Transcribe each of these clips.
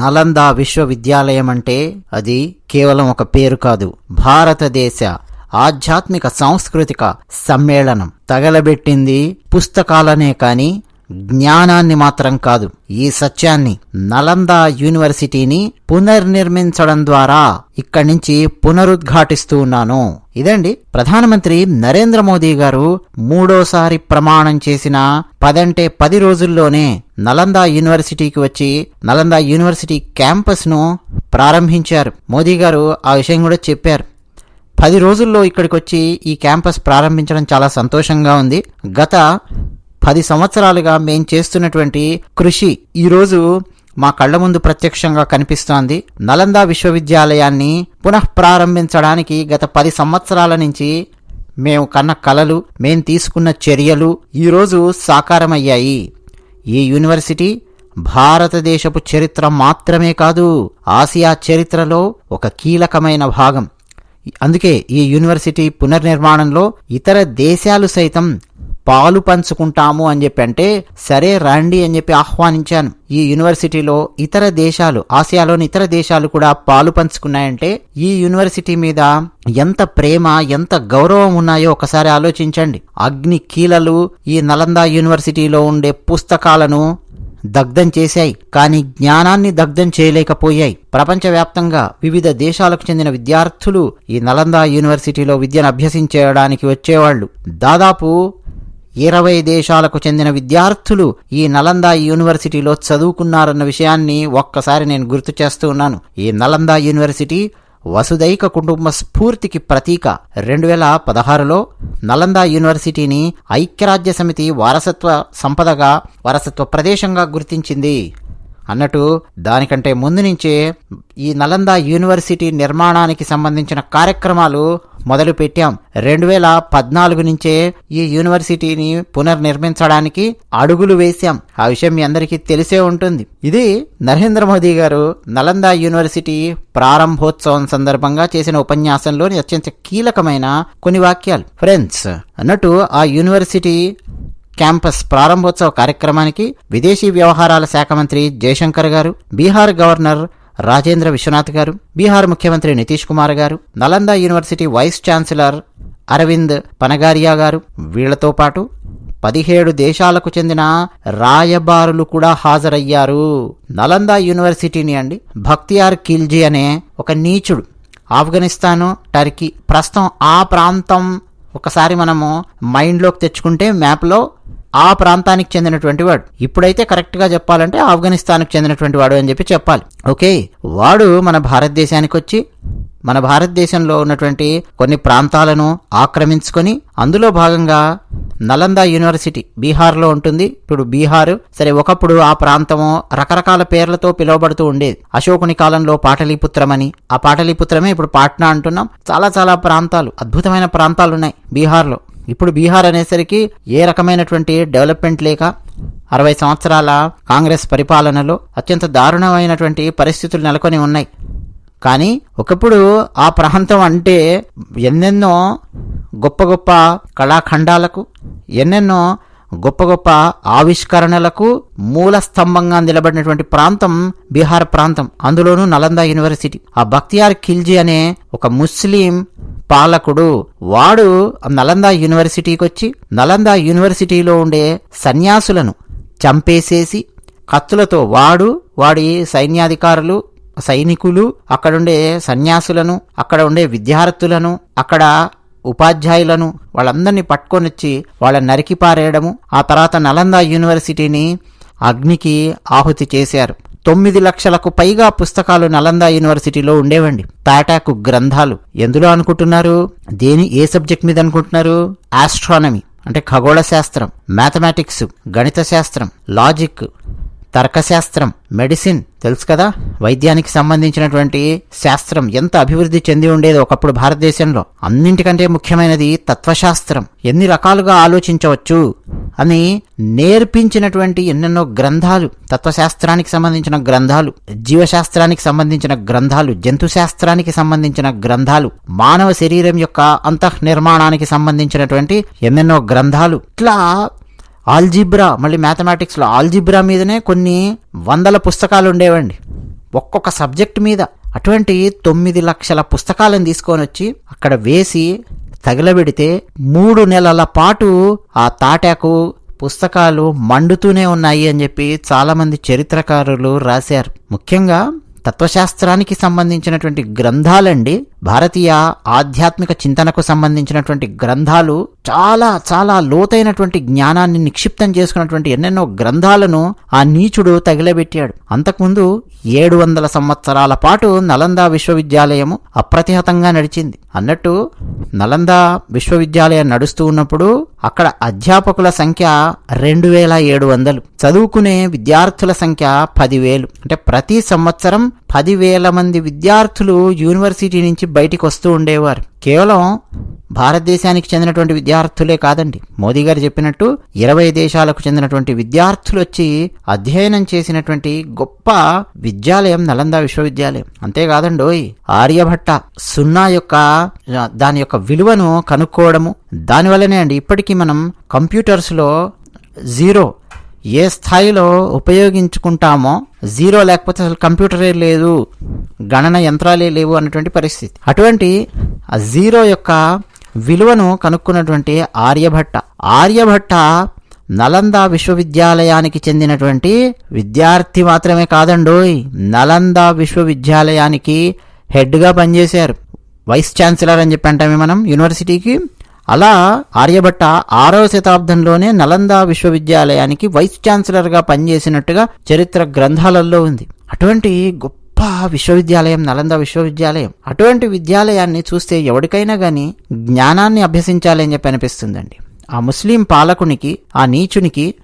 నలంద విశ్వవిద్యాలయం అంటే అది కేవలం ఒక పేరు కాదు భారతదేశ ఆధ్యాత్మిక సాంస్కృతిక సమ్మేళనం. తగలబెట్టింది పుస్తకాలనే కాని జ్ఞానాన్ని మాత్రం కాదు ఈ సత్యాన్ని నలంద యూనివర్సిటీని పునర్నిర్మించడం ద్వారా ఇక్కడి నుంచి పునరుద్ఘాటిస్తూ ఉన్నాను. ఇదండి ప్రధానమంత్రి నరేంద్ర మోదీ గారు మూడోసారి ప్రమాణం చేసిన పదంటే పది రోజుల్లోనే నలంద యూనివర్సిటీకి వచ్చి నలంద యూనివర్సిటీ క్యాంపస్ను ప్రారంభించారు. మోదీ గారు ఆ విషయం కూడా చెప్పారు. పది రోజుల్లో ఇక్కడికి వచ్చి ఈ క్యాంపస్ ప్రారంభించడం చాలా సంతోషంగా ఉంది. గత పది సంవత్సరాలుగా మేం చేస్తున్నటువంటి కృషి ఈరోజు మా కళ్ళ ముందు ప్రత్యక్షంగా కనిపిస్తోంది. నలంద విశ్వవిద్యాలయాన్ని పునఃప్రారంభించడానికి గత పది సంవత్సరాల నుంచి మేము కన్న కలలు మేం తీసుకున్న చర్యలు ఈరోజు సాకారమయ్యాయి. ఈ యూనివర్సిటీ భారతదేశపు చరిత్ర మాత్రమే కాదు ఆసియా చరిత్రలో ఒక కీలకమైన భాగం. అందుకే ఈ యూనివర్సిటీ పునర్నిర్మాణంలో ఇతర దేశాలు సైతం పాలు పంచుకుంటాము అని చెప్పి అంటే సరే రండి అని చెప్పి ఆహ్వానించాను. ఈ యూనివర్సిటీలో ఇతర దేశాలు ఆసియాలోని ఇతర దేశాలు కూడా పాలు పంచుకున్నాయంటే ఈ యూనివర్సిటీ మీద ఎంత ప్రేమ ఎంత గౌరవం ఉన్నాయో ఒకసారి ఆలోచించండి. అగ్ని కీలలు ఈ నలంద యూనివర్సిటీలో ఉండే పుస్తకాలను దగ్ధం చేశాయి. కానీ జ్ఞానాన్ని దగ్ధం చేయలేకపోయాయి. ప్రపంచవ్యాప్తంగా వివిధ దేశాలకు చెందిన విద్యార్థులు ఈ నలంద యూనివర్సిటీలో విద్యను అభ్యసించడానికి వచ్చేవాళ్ళు దాదాపు ఇరవై దేశాలకు చెందిన విద్యార్థులు ఈ నలంద యూనివర్సిటీలో చదువుకున్నారన్న విషయాన్ని ఒక్కసారి నేను గుర్తు చేస్తూ ఉన్నాను. ఈ నలంద యూనివర్సిటీ వసుదైక కుటుంబ స్ఫూర్తికి ప్రతీక. రెండు వేల పదహారులో నలంద యూనివర్సిటీని ఐక్యరాజ్య సమితి వారసత్వ సంపదగా వారసత్వ ప్రదేశంగా గుర్తించింది. అన్నట్టు దానికంటే ముందు నుంచే ఈ నలంద యూనివర్సిటీ నిర్మాణానికి సంబంధించిన కార్యక్రమాలు మొదలు పెట్టాం రెండు వేల పద్నాలుగు నుంచే ఈ యూనివర్సిటీని పునర్నిర్మించడానికి అడుగులు వేశాం. ఆ విషయం మీ అందరికీ తెలిసే ఉంటుంది. ఇది నరేంద్ర మోదీ గారు నలంద యూనివర్సిటీ ప్రారంభోత్సవం సందర్భంగా చేసిన ఉపన్యాసంలోని అత్యంత కీలకమైన కొన్ని వాక్యాలు. ఫ్రెండ్స్ అన్నట్టు ఆ యూనివర్సిటీ క్యాంపస్ ప్రారంభోత్సవ కార్యక్రమానికి విదేశీ వ్యవహారాల శాఖ మంత్రి జయశంకర్ గారు బీహార్ గవర్నర్ రాజేంద్ర విశ్వనాథ్ గారు బీహార్ ముఖ్యమంత్రి నితీష్ కుమార్ గారు Nalanda university vice chancellor Arvind Panagariya గారు. వీళ్ళతో పాటు పదిహేడు దేశాలకు చెందిన రాయబారులు కూడా హాజరయ్యారు. నలంద యూనివర్సిటీని అండి భక్తియార్ కిల్జీ అనే ఒక నీచుడు. ఆఫ్ఘనిస్తాను టర్కీ ప్రస్తుతం ఆ ప్రాంతం ఒకసారి మనము మైండ్లోకి తెచ్చుకుంటే మ్యాప్లో ఆ ప్రాంతానికి చెందినటువంటి వాడు. ఇప్పుడైతే కరెక్ట్గా చెప్పాలంటే ఆఫ్ఘనిస్తాన్కి చెందినటువంటి వాడు అని చెప్పి చెప్పాలి. ఓకే వాడు మన భారతదేశానికి వచ్చి మన భారతదేశంలో ఉన్నటువంటి కొన్ని ప్రాంతాలను ఆక్రమించుకొని అందులో భాగంగా నలంద యూనివర్సిటీ బీహార్లో ఉంటుంది. ఇప్పుడు బీహార్ సరే ఒకప్పుడు ఆ ప్రాంతము రకరకాల పేర్లతో పిలువబడుతూ ఉండేది. అశోకుని కాలంలో పాటలీపుత్రం అని ఆ పాటలీపుత్రమే ఇప్పుడు పాట్నా అంటున్నాం. చాలా చాలా ప్రాంతాలు అద్భుతమైన ప్రాంతాలు ఉన్నాయి బీహార్లో. ఇప్పుడు బీహార్ అనేసరికి ఏ రకమైనటువంటి డెవలప్మెంట్ లేక అరవై సంవత్సరాల కాంగ్రెస్ పరిపాలనలో అత్యంత దారుణమైనటువంటి పరిస్థితులు నెలకొని ఉన్నాయి. కానీ ఒకప్పుడు ఆ ప్రాంతం అంటే ఎన్నెన్నో గొప్ప గొప్ప కళాఖండాలకు ఎన్నెన్నో గొప్ప గొప్ప ఆవిష్కరణలకు మూల స్తంభంగా నిలబడినటువంటి ప్రాంతం బీహార్ ప్రాంతం. అందులోనూ నలంద యూనివర్సిటీ. ఆ బక్తియార్ ఖిల్జీ అనే ఒక ముస్లిం పాలకుడు వాడు నలంద యూనివర్సిటీకి వచ్చి నలంద యూనివర్సిటీలో ఉండే సన్యాసులను చంపేసేసి కత్తులతో వాడు వాడి సైన్యాధికారులు సైనికులు అక్కడుండే సన్యాసులను అక్కడ ఉండే విద్యార్థులను అక్కడ ఉపాధ్యాయులను వాళ్ళందరినీ పట్టుకొని వచ్చి వాళ్ళని నరికి పారేయడము. ఆ తర్వాత నలంద యూనివర్సిటీని అగ్నికి ఆహుతి చేశారు. తొమ్మిది లక్షలకు పైగా పుస్తకాలు నలంద యూనివర్సిటీలో ఉండేవండి. తాటాకు గ్రంథాలు. ఎందులో అనుకుంటున్నారు? దేని ఏ సబ్జెక్ట్ మీద అనుకుంటున్నారు? ఆస్ట్రానమీ అంటే ఖగోళ శాస్త్రం మ్యాథమెటిక్స్ గణిత శాస్త్రం లాజిక్ తర్కశాస్త్రం మెడిసిన్ తెలుసు కదా? వైద్యానికి సంబంధించినటువంటి శాస్త్రం ఎంత అభివృద్ధి చెంది ఉండేది ఒకప్పుడు భారతదేశంలో. అన్నింటికంటే ముఖ్యమైనది తత్వశాస్త్రం. ఎన్ని రకాలుగా ఆలోచించవచ్చు అని నేర్పించినటువంటి ఎన్నెన్నో గ్రంథాలు తత్వశాస్త్రానికి సంబంధించిన గ్రంథాలు జీవశాస్త్రానికి సంబంధించిన గ్రంథాలు జంతుశాస్త్రానికి సంబంధించిన గ్రంథాలు మానవ శరీరం యొక్క అంతః నిర్మాణానికి సంబంధించినటువంటి ఎన్నెన్నో గ్రంథాలు. ఇట్లా ఆల్జిబ్రా మళ్ళీ మ్యాథమెటిక్స్లో ఆల్జిబ్రా మీదనే కొన్ని వందల పుస్తకాలు ఉండేవండి. ఒక్కొక్క సబ్జెక్ట్ మీద అటువంటి తొమ్మిది లక్షల పుస్తకాలను తీసుకొని వచ్చి అక్కడ వేసి తగిలబెడితే మూడు నెలల పాటు ఆ తాటాకు పుస్తకాలు మండుతూనే ఉన్నాయి అని చెప్పి చాలామంది చరిత్రకారులు రాశారు. ముఖ్యంగా తత్వశాస్త్రానికి సంబంధించినటువంటి గ్రంథాలండి. భారతీయ ఆధ్యాత్మిక చింతనకు సంబంధించినటువంటి గ్రంథాలు చాలా చాలా లోతైనటువంటి జ్ఞానాన్ని నిక్షిప్తం చేసుకున్నటువంటి ఎన్నెన్నో గ్రంథాలను ఆ నీచుడు తగిలబెట్టాడు. అంతకుముందు ఏడు వందల సంవత్సరాల పాటు నలంద విశ్వవిద్యాలయము అప్రతిహతంగా నడిచింది. అన్నట్టు నలంద విశ్వవిద్యాలయం నడుస్తూ ఉన్నప్పుడు అక్కడ అధ్యాపకుల సంఖ్య రెండు వేల ఏడు వందలు. చదువుకునే విద్యార్థుల సంఖ్య పదివేలు. అంటే ప్రతి సంవత్సరం పదివేల మంది విద్యార్థులు యూనివర్సిటీ నుంచి బయటికి వస్తూ ఉండేవారు. కేవలం భారతదేశానికి చెందినటువంటి విద్యార్థులే కాదండి. మోదీ గారు చెప్పినట్టు ఇరవై దేశాలకు చెందినటువంటి విద్యార్థులు వచ్చి అధ్యయనం చేసినటువంటి గొప్ప విద్యాలయం నలంద విశ్వవిద్యాలయం. అంతేకాదండోయ్ ఆర్యభట్ట సున్నా యొక్క దాని యొక్క విలువను కనుక్కోవడము. దానివల్లనే అండి ఇప్పటికీ మనం కంప్యూటర్స్లో జీరో ఏ స్థాయిలో ఉపయోగించుకుంటామో జీరో లేకపోతే అసలు కంప్యూటరే లేదు గణన యంత్రాలే లేవు అన్నటువంటి పరిస్థితి. అటువంటి ఆ జీరో యొక్క విలువను కనుక్కున్నటువంటి ఆర్యభట్ట. ఆర్యభట్ట నలంద విశ్వవిద్యాలయానికి చెందినటువంటి విద్యార్థి మాత్రమే కాదండోయ్ నలంద విశ్వవిద్యాలయానికి హెడ్గా పనిచేశారు. వైస్ ఛాన్సలర్ అని చెప్పి అంటామే మనం యూనివర్సిటీకి. అలా ఆర్యభట్ట ఆరవ శతాబ్దంలోనే నలంద విశ్వవిద్యాలయానికి వైస్ ఛాన్సలర్గా పనిచేసినట్టుగా చరిత్ర గ్రంథాలలో ఉంది. అటువంటి గొప్ప విశ్వవిద్యాలయం నలంద విశ్వవిద్యాలయం. అటువంటి విద్యాలయాన్ని చూస్తే ఎవరికైనా కానీ జ్ఞానాన్ని అభ్యసించాలని చెప్పి అనిపిస్తుందండి. ఆ ముస్లిం పాలకునికి ఆ నీచునికి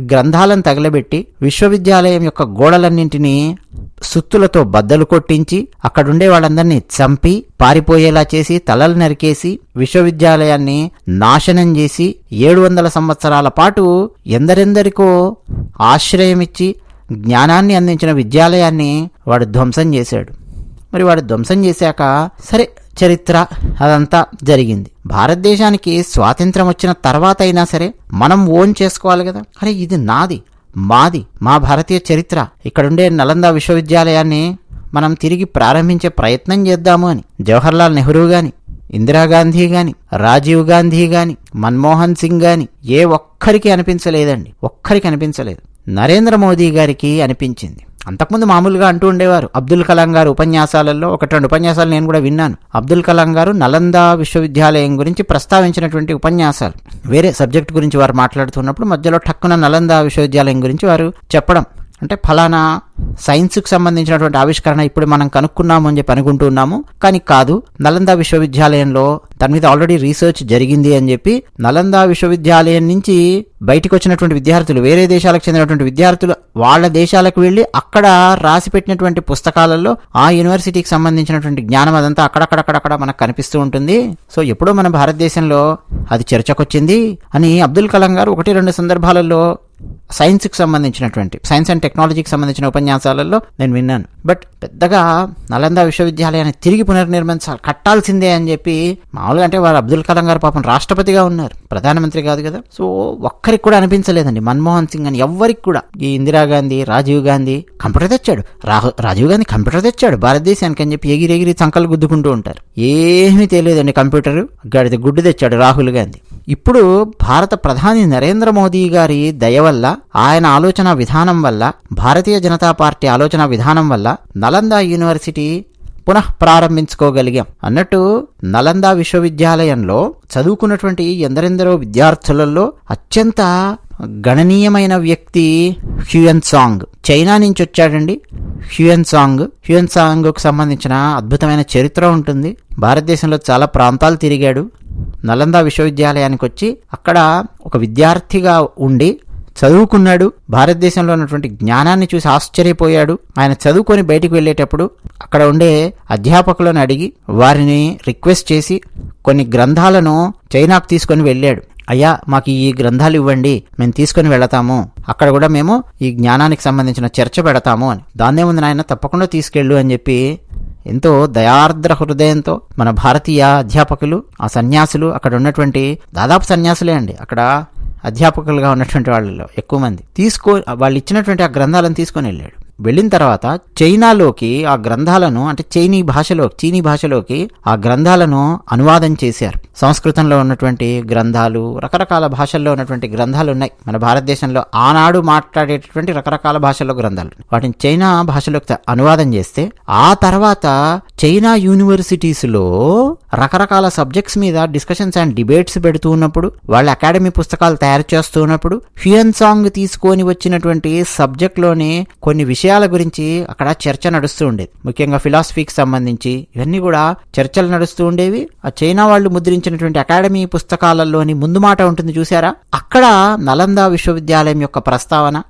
గ్రంథాలను తగలబెట్టి విశ్వవిద్యాలయం యొక్క గోడలన్నింటినీ సుత్తులతో బద్దలు కొట్టించి అక్కడుండే వాళ్ళందరినీ చంపి పారిపోయేలా చేసి తలలు నరికేసి విశ్వవిద్యాలయాన్ని నాశనం చేసి ఏడు వందల సంవత్సరాల పాటు ఎందరెందరికో ఆశ్రయమిచ్చి జ్ఞానాన్ని అందించిన విద్యాలయాన్ని వాడు ధ్వంసం చేశాడు. మరి వాడు ధ్వంసం చేశాక సరే చరిత్ర అదంతా జరిగింది. భారతదేశానికి స్వాతంత్రం వచ్చిన తర్వాత అయినా సరే మనం ఓన్ చేసుకోవాలి కదా. అరే ఇది నాది. మాది మా భారతీయ చరిత్ర. ఇక్కడుండే నలంద విశ్వవిద్యాలయాన్ని మనం తిరిగి ప్రారంభించే ప్రయత్నం చేద్దాము అని. జవహర్లాల్ నెహ్రూ గాని ఇందిరాగాంధీ గాని రాజీవ్ గాంధీ గాని మన్మోహన్ సింగ్ గాని ఏ ఒక్కరికి అనిపించలేదండి. ఒక్కరికి అనిపించలేదు. నరేంద్ర మోదీ గారికి అనిపించింది. అంతకుముందు మామూలుగా అంటూ ఉండేవారు. అబ్దుల్ కలాం గారు ఉపన్యాసాలలో ఒకటి రెండు ఉపన్యాసాలు నేను కూడా విన్నాను. అబ్దుల్ కలాం గారు నలంద విశ్వవిద్యాలయం గురించి ప్రస్తావించినటువంటి ఉపన్యాసాలు. వేరే సబ్జెక్ట్ గురించి వారు మాట్లాడుతున్నప్పుడు మధ్యలో టక్కున నలంద విశ్వవిద్యాలయం గురించి వారు చెప్పడం అంటే ఫలానా సైన్స్కి సంబంధించినటువంటి ఆవిష్కరణ ఇప్పుడు మనం కనుక్కున్నాము అని చెప్పి అనుకుంటూ ఉన్నాము. కానీ కాదు నలంద విశ్వవిద్యాలయంలో దాని మీద ఆల్రెడీ రీసెర్చ్ జరిగింది అని చెప్పి నలంద విశ్వవిద్యాలయం నుంచి బయటకు వచ్చినటువంటి విద్యార్థులు వేరే దేశాలకు చెందినటువంటి విద్యార్థులు వాళ్ళ దేశాలకు వెళ్ళి అక్కడ రాసి పెట్టినటువంటి పుస్తకాలలో ఆ యూనివర్సిటీకి సంబంధించినటువంటి జ్ఞానం అదంతా అక్కడక్కడక్కడక్కడ మనకు కనిపిస్తూ ఉంటుంది. సో ఎప్పుడో మన భారతదేశంలో అది చర్చకొచ్చింది అని అబ్దుల్ కలాం గారు ఒకటి రెండు సందర్భాలలో సైన్స్కి సంబంధించినటువంటి సైన్స్ అండ్ టెక్నాలజీకి సంబంధించిన ఉపన్యాసాలలో నేను విన్నాను. బట్ పెద్దగా నలంద విశ్వవిద్యాలయాన్ని తిరిగి పునర్నిర్మించాలి కట్టాల్సిందే అని చెప్పి మామూలుగా అంటే వారు అబ్దుల్ కలాం గారు పాపం రాష్ట్రపతిగా ఉన్నారు. ప్రధానమంత్రి కాదు కదా. సో ఒక్కరికి కూడా అనిపించలేదండి. మన్మోహన్ సింగ్ అని ఎవ్వరికి కూడా. ఈ ఇందిరాగాంధీ రాజీవ్ గాంధీ కంప్యూటర్ తెచ్చాడు. రాహు రాజీవ్ గాంధీ కంప్యూటర్ తెచ్చాడు. భారతదేశానికి అని చెప్పి ఎగిరి ఎగిరి చంకలు గుద్దుకుంటూ ఉంటారు. ఏమీ తెలియదండి కంప్యూటర్. గడిది గుడ్డు తెచ్చాడు రాహుల్ గాంధీ. ఇప్పుడు భారత ప్రధాని నరేంద్ర మోదీ గారి దయ వల్ల ఆయన ఆలోచన విధానం వల్ల భారతీయ జనతా పార్టీ ఆలోచన విధానం వల్ల నలంద యూనివర్సిటీ పునః ప్రారంభించుకోగలిగాం అన్నట్టు నలంద విశ్వవిద్యాలయంలో చదువుకున్నటువంటి ఎందరెందరో విద్యార్థులలో అత్యంత గణనీయమైన వ్యక్తి హ్యూయన్ సాంగ్. చైనా నుంచి వచ్చాడండి. Hiuen song. హ్యూయన్ సాంగ్కు సంబంధించిన అద్భుతమైన చరిత్ర ఉంటుంది. భారతదేశంలో చాలా ప్రాంతాలు తిరిగాడు. నలంద విశ్వవిద్యాలయానికి వచ్చి అక్కడ ఒక విద్యార్థిగా ఉండి చదువుకున్నాడు. భారతదేశంలో ఉన్నటువంటి జ్ఞానాన్ని చూసి ఆశ్చర్యపోయాడు. ఆయన చదువుకొని బయటికి వెళ్ళేటప్పుడు అక్కడ ఉండే అధ్యాపకులను అడిగి వారిని రిక్వెస్ట్ చేసి కొన్ని గ్రంథాలను చైనాకు తీసుకొని వెళ్ళాడు. అయ్యా మాకు ఈ గ్రంథాలు ఇవ్వండి మేము తీసుకొని వెళతాము. అక్కడ కూడా మేము ఈ జ్ఞానానికి సంబంధించిన చర్చ పెడతాము అని. దాన్నే ఉంది నాయన తప్పకుండా తీసుకెళ్ళు అని చెప్పి ఎంతో దయార్ద్ర హృదయంతో మన భారతీయ అధ్యాపకులు ఆ సన్యాసులు అక్కడ ఉన్నటువంటి దాదాపు సన్యాసులే అండి. అక్కడ అధ్యాపకులుగా ఉన్నటువంటి వాళ్ళలో ఎక్కువ మంది. తీసుకో వాళ్ళు ఇచ్చినటువంటి ఆ గ్రంథాలను తీసుకొని వెళ్ళాడు. వెళ్ళిన తర్వాత చైనాలోకి ఆ గ్రంథాలను అంటే చైనీ భాషలో చీనీ భాషలోకి ఆ గ్రంథాలను అనువాదం చేశారు. సంస్కృతంలో ఉన్నటువంటి గ్రంథాలు రకరకాల భాషల్లో ఉన్నటువంటి గ్రంథాలు ఉన్నాయి. మన భారతదేశంలో ఆనాడు మాట్లాడేటటువంటి రకరకాల భాషల్లో గ్రంథాలు వాటిని చైనా భాషలోకి త- అనువాదం చేస్తే ఆ తర్వాత చైనా యూనివర్సిటీస్లో రకరకాల సబ్జెక్ట్స్ మీద డిస్కషన్స్ అండ్ డిబేట్స్ పెడుతూ ఉన్నప్పుడు వాళ్ళ అకాడమీ పుస్తకాలు తయారు చేస్తూ ఉన్నప్పుడు హ్యూయన్ సాంగ్ తీసుకొని వచ్చినటువంటి సబ్జెక్ట్లోనే కొన్ని విషయాలు గురించి అక్కడ చర్చ నడుస్తూ ఉండేది. ముఖ్యంగా ఫిలాసఫీకి సంబంధించి ఇవన్నీ కూడా చర్చలు నడుస్తూ ఉండేవి. ఆ చైనా వాళ్ళు ముద్రించినటువంటి అకాడమీ పుస్తకాలలోని ముందు మాట ఉంటుంది చూసారా అక్కడ నలంద విశ్వవిద్యాలయం యొక్క ప్రస్తావన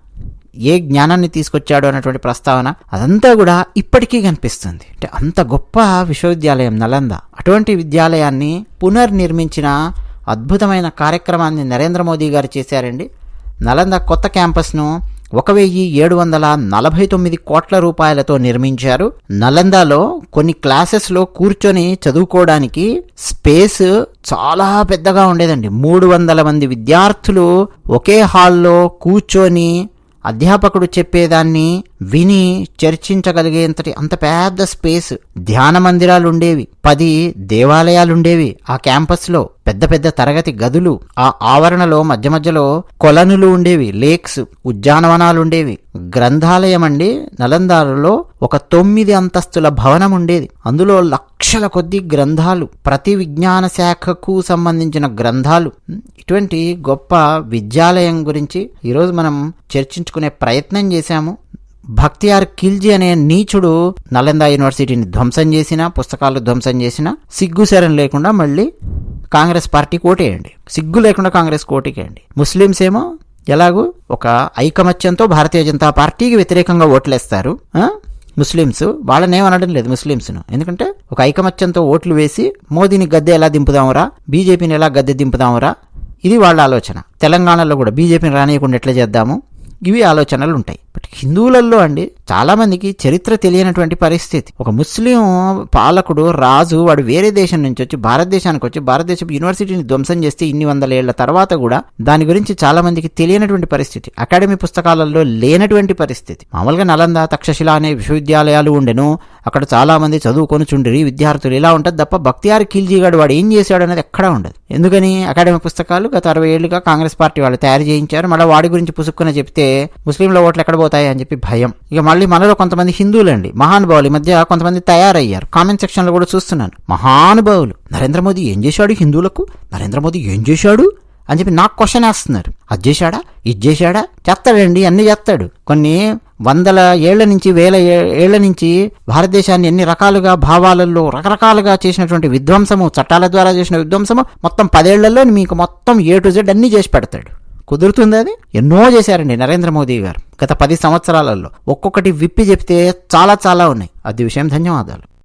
ఏ జ్ఞానాన్ని తీసుకొచ్చాడు అన్నటువంటి ప్రస్తావన అదంతా కూడా ఇప్పటికీ కనిపిస్తుంది. అంటే అంత గొప్ప విశ్వవిద్యాలయం నలంద. అటువంటి విద్యాలయాన్ని పునర్నిర్మించిన అద్భుతమైన కార్యక్రమాన్ని నరేంద్ర మోదీ గారు చేశారండి. నలంద కొత్త క్యాంపస్ను ఒక వెయ్యి ఏడు వందల నలభై తొమ్మిది కోట్ల రూపాయలతో నిర్మించారు. నలందాలో కొన్ని క్లాసెస్లో కూర్చొని చదువుకోవడానికి స్పేస్ చాలా పెద్దగా ఉండేదండి. మూడు వందల మంది విద్యార్థులు ఒకే హాల్లో కూర్చొని అధ్యాపకుడు చెప్పేదాన్ని విని చర్చించగలిగేంతటి అంత పెద్ద స్పేస్ ధ్యాన మందిరాలు ఉండేవి. పది దేవాలయాలు ఉండేవి ఆ క్యాంపస్లో పెద్ద పెద్ద తరగతి గదులు ఆ ఆవరణలో మధ్య మధ్యలో కొలనులు ఉండేవి లేక్స్ ఉద్యానవనాలు ఉండేవి గ్రంథాలయం అండి నలందాలలో ఒక తొమ్మిది అంతస్తుల భవనం ఉండేది అందులో లక్షల కొద్ది గ్రంథాలు ప్రతి విజ్ఞాన శాఖకు సంబంధించిన గ్రంథాలు. ఇటువంటి గొప్ప విద్యాలయం గురించి ఈరోజు మనం చర్చించుకునే ప్రయత్నం చేశాము. భక్తియార్ ఖిల్జీ అనే నీచుడు నలంద యూనివర్సిటీని ధ్వంసం చేసిన పుస్తకాలు ధ్వంసం చేసిన సిగ్గు శరం లేకుండా మళ్ళీ కాంగ్రెస్ పార్టీ కోటేయండి. సిగ్గు లేకుండా కాంగ్రెస్ కోటికేయండి. ముస్లిమ్స్ ఏమో ఎలాగూ ఒక ఐకమత్యంతో భారతీయ జనతా పార్టీకి వ్యతిరేకంగా ఓట్లేస్తారు. ముస్లిమ్స్ వాళ్ళని ఏమనడం లేదు ముస్లిమ్స్ను. ఎందుకంటే ఒక ఐకమత్యంతో ఓట్లు వేసి మోదీని గద్దె ఎలా దింపుదామురా బీజేపీని ఎలా గద్దె దింపుదామురా ఇది వాళ్ళ ఆలోచన. తెలంగాణలో కూడా బీజేపీని రానియకుండా ఎట్లా చేద్దాము? ఇవి ఆలోచనలు ఉంటాయి బట్ హిందువులలో అండి చాలా మందికి చరిత్ర తెలియనటువంటి పరిస్థితి. ఒక ముస్లిం పాలకుడు రాజు వాడు వేరే దేశం నుంచి వచ్చి భారతదేశానికి వచ్చి భారతదేశపు యూనివర్సిటీని ధ్వంసం చేస్తే ఇన్ని వందల ఏళ్ళ తర్వాత కూడా దాని గురించి చాలా మందికి తెలియనటువంటి పరిస్థితి. అకాడమీ పుస్తకాలలో లేనటువంటి పరిస్థితి. మామూలుగా నలంద తక్షశిల అనే విశ్వవిద్యాలయాలు ఉండెను. అక్కడ చాలా మంది చదువుకొని చుండ్రి. విద్యార్థులు ఇలా ఉంటుంది తప్ప బక్తియార్ ఖిల్జీ గాడు వాడు ఏం చేశాడు అనేది ఎక్కడా ఉండదు. ఎందుకని? అకాడమీ పుస్తకాలు గత అరవై ఏళ్ళుగా కాంగ్రెస్ పార్టీ వాళ్ళు తయారు చేయించారు. మళ్ళీ వాడి గురించి పుసుక్కున చెప్తే ముస్లింల ఓట్లు ఎక్కడ పోతాయి అని చెప్పి భయం. ఇక మళ్ళీ మనలో కొంతమంది హిందువులండి మహానుభావులు ఈ మధ్య కొంతమంది తయారయ్యారు. కామెంట్ సెక్షన్లో కూడా చూస్తున్నాను. మహానుభావులు నరేంద్ర మోదీ ఏం చేశాడు హిందువులకు? నరేంద్ర మోదీ ఏం చేశాడు? అని చెప్పి నాకు క్వశ్చన్ వేస్తున్నారు. అది చేశాడా? ఇది చేశాడా? చేస్తాడండి అన్ని చేస్తాడు. కొన్ని వందల ఏళ్ళ నుంచి వేల ఏళ్ళ నుంచి భారతదేశాన్ని ఎన్ని రకాలుగా భావాలలో రకరకాలుగా చేసినటువంటి విధ్వంసము చట్టాల ద్వారా చేసిన విధ్వంసము మొత్తం పదేళ్ళలో మీకు మొత్తం ఏ టు జెడ్ అన్ని చేసి పెడతాడు. కుదురుతుంది అది? ఎన్నో చేశారండి నరేంద్ర మోదీ గారు. గత పది సంవత్సరాలలో ఒక్కొక్కటి విప్పి చెప్తే చాలా చాలా ఉన్నాయి. అది విషయం ధన్యవాదాలు.